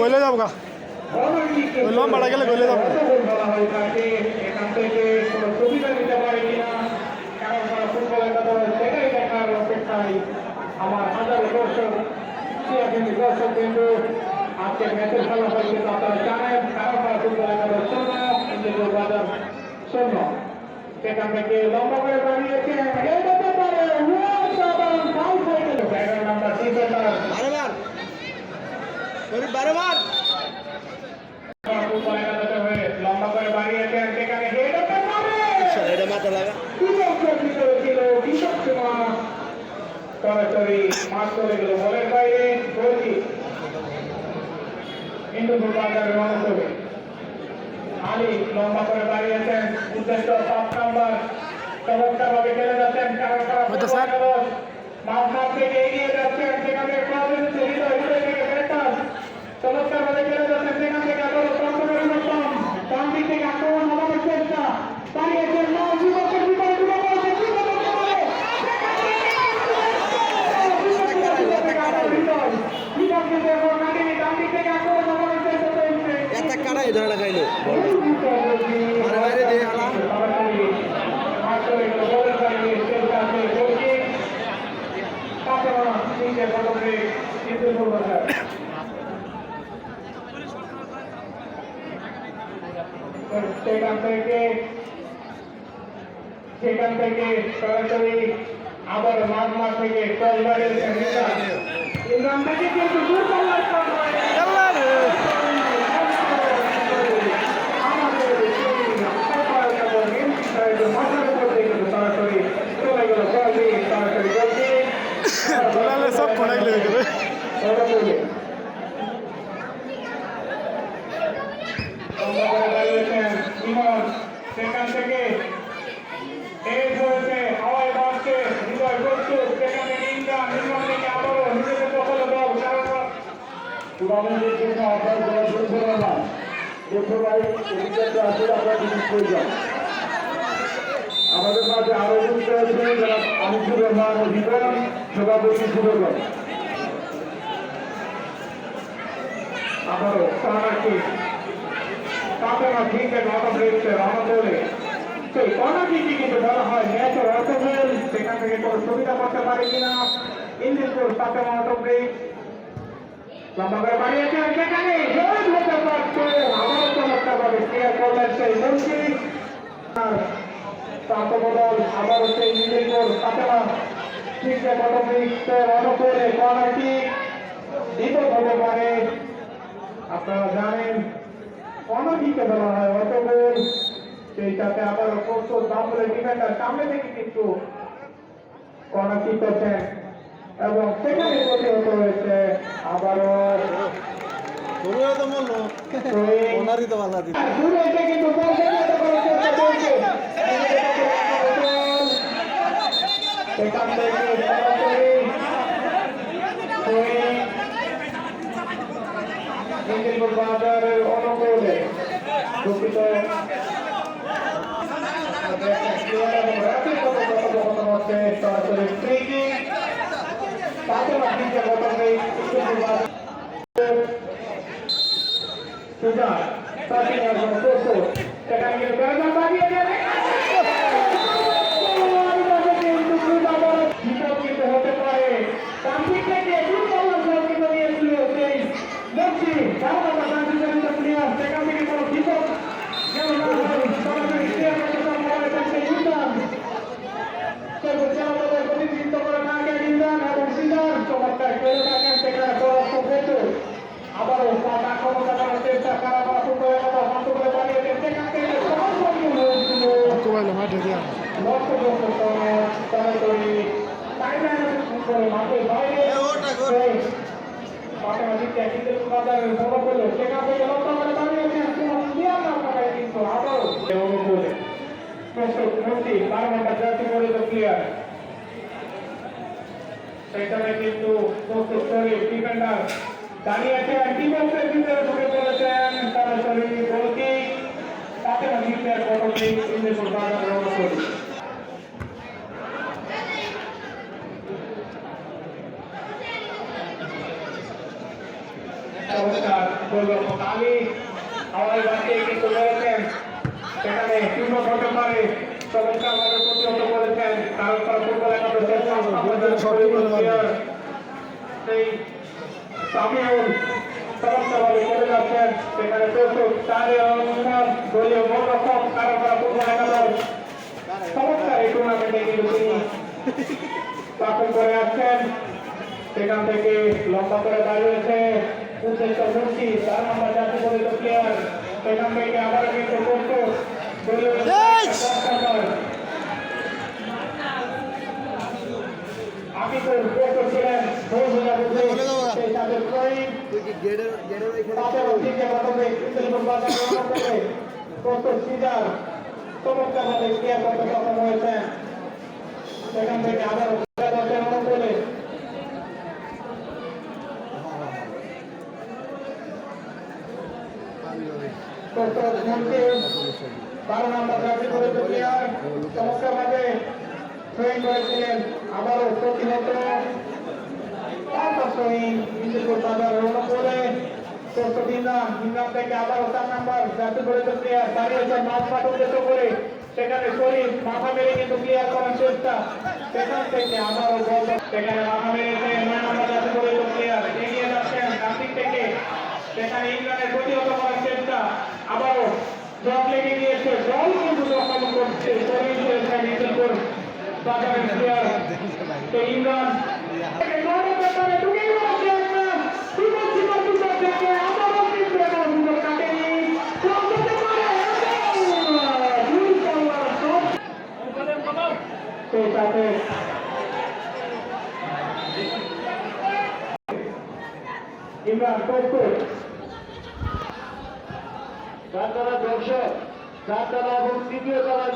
গলে যাব গা লম্বাটা গেলে গলে যাব বলা হয়ে থাকে এখান থেকে কোনো সুবিধা নিতে পারে কিনা কারণ তারা ফুটবলের কথা বলে সেটাই দেখার অপেক্ষায় আমার হাজারো দর্শক দর্শক কিন্তু আজকে ম্যাচের ফলাফল কিন্তু আপনারা জানেন কারণ তারা ফুটবলের শূন্য কিন্তু বাজার শূন্য। সেখান থেকে লম্বা করে দাঁড়িয়েছে বারবার। ফুটবল একাদশে হয়ে লম্বা করে বাড়িয়েছেন সেখানে হেড এটা মাথা লাগা। বিপক্ষের ছিল বিপক্ষ সরাসরি মাঠ চলে গেল বলের বাইরে গোলকি কিন্তু বাজারের মনোযোগে আলী লম্বা করে দাঁড়িয়েছেন উদ্দেশ্য পাঁচ নাম্বার চমৎকার ভাবে খেলে যাচ্ছেন কারণ তারা হয়তো স্যার। মাঠ মাঠ থেকে এগিয়ে যাচ্ছেন সেখানে প্রবলেম হৃদয় এই ধরনের খাইলো মারে বাইরে দিয়ে হালা। সেখান থেকে সেখান থেকে সরাসরি আবার মাঝ মাঠ থেকে টলবারের ইমরান থেকে কিন্তু দূর শট হয়। আমাদের সেই সরকার এবং এমপি সাহেবের মাথার উপর থেকে কিন্তু সরাসরি চলে গেল বল দিয়ে সরাসরি গোল দিয়ে দোলালে সব ফোনাই লেগে যাবে সরাসরি লম্বা করে দাঁড়িয়েছেন ইমন সেখান থেকে এস হয়েছে হাওয়ায় বাড়ছে হৃদয় প্রস্তুত সেখান থেকে ইমরান ইমরান থেকে আবারও নিজেকে দখলে দাও কারণ টুর্নামেন্টের জন্য আপনার যারা শুনছিলেন না দেখতে পাই অভিজ্ঞতা আছে আপনার জিনিস প্রয়োজন আমাদের মাঝে আরও যুক্ত হয়েছে যারা রহমান সভাপতি আবারও ঠিক নটা সেই কর্নারটি কিন্তু বলা হয় সেখান থেকে কোনো সুবিধা করতে পারে কিনা অটো ব্রেক লম্বা করে সেখানে হতে পারছে আবারও চমৎকারভাবে ক্লিয়ার করলেন সেই মন্ত্রী? আবারও সেই ইন্দিরপুর কাপেমা ঠিক ব্রেকছে অনুকূলে কর্নারটি বিপদ হতে পারে। আপনারা জানেন অনধিকে বলা হয় অত গোল সেইটাতে আবার প্রস্তুত বামলে ডিফেন্ডার সামনে থেকে কিন্তু কর্নার করছেন। এবং সেখানে প্রতিহত হয়েছে আবারও। দূরে কিন্তু বল ফেরাতে করার চেষ্টা করছে। সেখান থেকে সরাসরি throwing। ইন্দিরপুর বাজারের অনুকূলে দুঃখিত সরাসরি ফ্রি কিক তাতে বাকিকে বদলে ইন্দিরপুর বাজার সুজা তাকে এবং প্রস্তুত সেখানে গিয়ে বেড়ানো বাড়িয়ে যাবে বিপক্ষিত হতে পারে তান্ত্রিক থেকে দুর্বল সংগীত নিয়েছিল সেই বলছি ভারত তান্ত্রিক প্লেয়ার সেখান থেকে কোনো বিপদ গেল না হয় সরাসরি ক্লিয়ার করতে পারে সেই ইন্টার সর্বোচ্চ আমাদের প্রতিনিধিত্ব করে নাকে ইন্দান এবং সিন্দার চমৎকার খেলে থাকেন সেখানে পরাস্ত হয়েছে আবারও তার আক্রমণ করার চেষ্টা করা বা ফুটবলের কথা বন্ধ করে পালিয়েছে সেখান থেকে সরাসরি হয়েছিল কোবাইলে মাঠে দিয়া লক্ষ্যবস্তু সরাসরি টাইমলাইনের করে মাঠের বাইরে ওটা গো। সেই মাঠের দিকে কিন্তু বাজারের বড় করল সেখান থেকে লক্ষ্য করে দাঁড়িয়েছেন কোনো ক্লিয়ার না করায় কিন্তু আবারও অনুকূলে প্রস্তুত মূর্তি বারো নম্বর জাতীয় পরিচিত প্লেয়ার সেখানে কিন্তু প্রস্তুত করে ডিফেন্ডার দাঁড়িয়ে আছেন ডিফেন্সের ভিতরে চমৎকার গোলরক্ষক আলী আমাদের বাড়িতে কিন্তু রয়েছেন সেখানে পূর্ণ হতে পারে চমৎকার ভাবে প্রতিহত করেছেন তারা একাদশের সেই সামিউল চমৎকারভাবে চলে যাচ্ছেন সেখানে প্রস্তুত চারে অনুমান দলীয় গোলরক্ষক তারা ফুটবল একাদশ চমৎকার এই টুর্নামেন্টে কিন্তু তিনি স্থাপন করে আসছেন সেখান থেকে লম্বা করে দাঁড়িয়েছে উদ্দেশ্য মূর্তি তার নাম্বার জাতীয় পরিচিত প্লেয়ার সেখান থেকে আবার কিন্তু প্রস্তুত দলীয় দর্শক। আকিবুল প্রস্তুত ছিলেন ভোর বোঝা বুঝে সেই সাথে প্রয়ীণ তুই কি গেটের গেটের এখানে তাদের অধীনে মাধ্যমে ইসলামপুর বাজার গ্রহণ করে প্রস্তুত সিজার চমৎকারভাবে ক্রিয়া করতে সক্ষম হয়েছেন সেখান থেকে আবার দশের অনুকূলে প্রস্তুত বারো নম্বর জাতি করে প্লেয়ার চমৎকারভাবে ট্রেন করেছিলেন আবারও প্রতিহত সেখানে শরীফ মাথা মেরে কিন্তু ক্লিয়ার করার চেষ্টা সেখান থেকে আবারও সেখানে মাথা মেরেছে নয় নম্বর জাতি করে প্লেয়ার এগিয়ে যাচ্ছেন ডান দিক থেকে সেখানে ইমরানের প্রতিহত করার চেষ্টা আবারও জট লেগে গিয়েছে বল কিন্তু দখল করছে শরীফ হয়েছে বিন্দুপুর বাজারের প্লেয়ার তো ইমরান নয় ব্যাপারে ঢুকে গেছে ইমরান সুযোগ ছিল সুযোগ থেকে আবারও কিন্তু এখন সুযোগ কাটেনি চলতে পারে দুই পাল্লার শট সেই সাথে ইমরান যার দ্বারা দর্শক যার দ্বারা এবং তৃতীয় দ্বারা